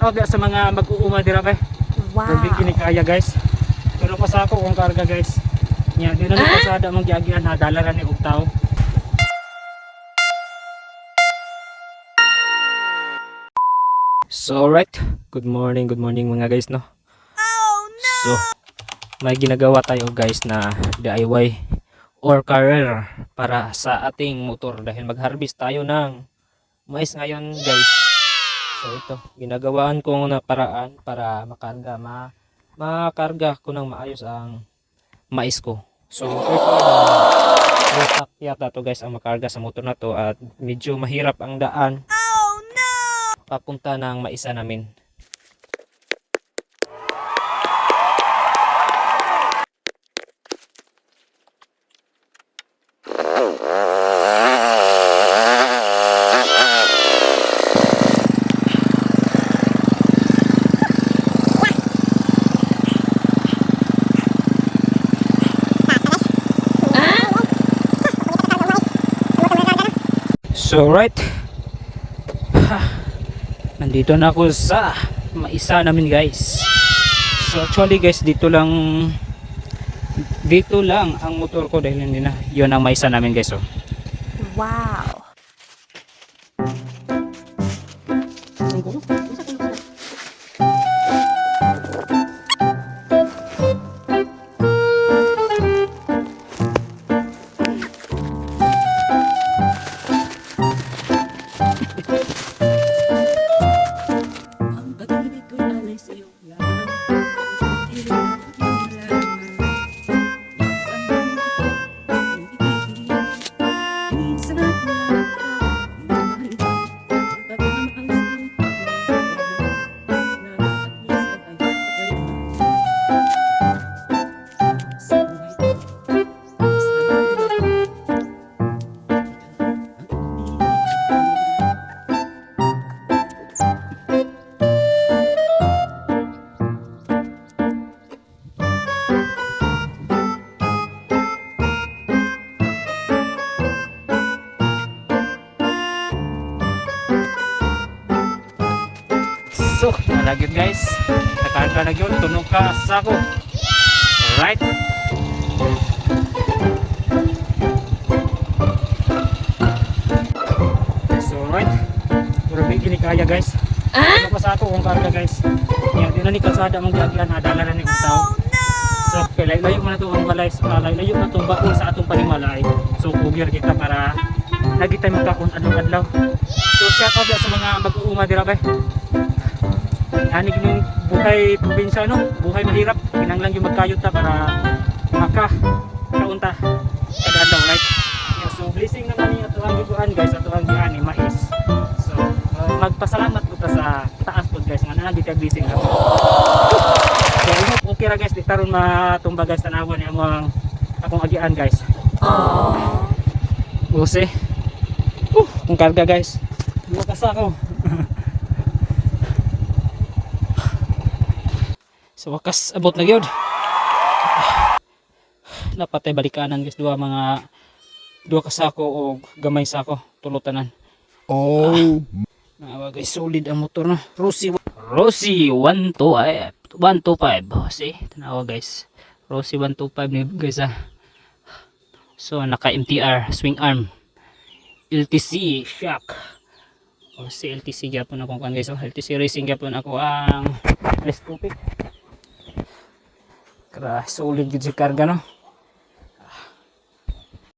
Tawag sa mga mag-uuma dira kay. Wow. Wow. kini kaya guys. Pero pa sa ako kung karga guys. Nya di na ni pasada mong giagian ha dala ra ni og tao. So alright, good morning, good morning mga guys no. So, may ginagawa tayo guys na DIY or career para sa ating motor dahil mag-harvest tayo ng mais ngayon guys. So ito, ginagawaan ko na paraan para makarga, ma makarga ko ng maayos ang mais ko. So, Rotak yata to guys ang makarga sa motor na to at medyo mahirap ang daan papunta ng maisa namin. So right. Ha, nandito na ako sa maisa namin guys. So actually guys dito lang dito lang ang motor ko dahil hindi na yun ang maisa namin guys oh. Wow. So, nalagyan guys. Nakarga na yun. Tunog ka sa ako. Alright. So, alright. Puro may kinikaya guys. Ano pa sa ako kung karga guys. Yan, di na ni kalsada mong giagian ha. Dala na ni tao. So, okay, layo mo na ito ang balay. Uh, layo na itong baon sa atong panimalay. So, kugir kita para lagi tayo magkakon anong adlaw. So, shout out sa mga mag-uuma dira ba? Anig ng buhay probinsya no, buhay mahirap. Kinanglang yung magkayot ta para maka kaunta kada adlaw right. Yeah, so blessing naman ni ato ang gikuan guys, ato ang giani mais. So uh, magpasalamat ko ta sa taas pod guys nga naa kita blessing ka. So hope okay ra guys, di taron matumba guys tanawan ni among akong agian guys. Buse. Uh, kung karga guys. Lumakas ako. Sa wakas abot na gyud. Napatay balikanan guys duha mga duha ka sako o gamay sako tulutanan. Oh Nawa guys solid ang motor no. Rossi Rossi 125 125 see tanawa guys. Rossi 125 ni guys ah. So naka MTR swing arm. LTC shock. O si LTC gyapon ako kan guys. Oh, LTC racing gyapon ako ang telescopic. Kara solid gid si karga no.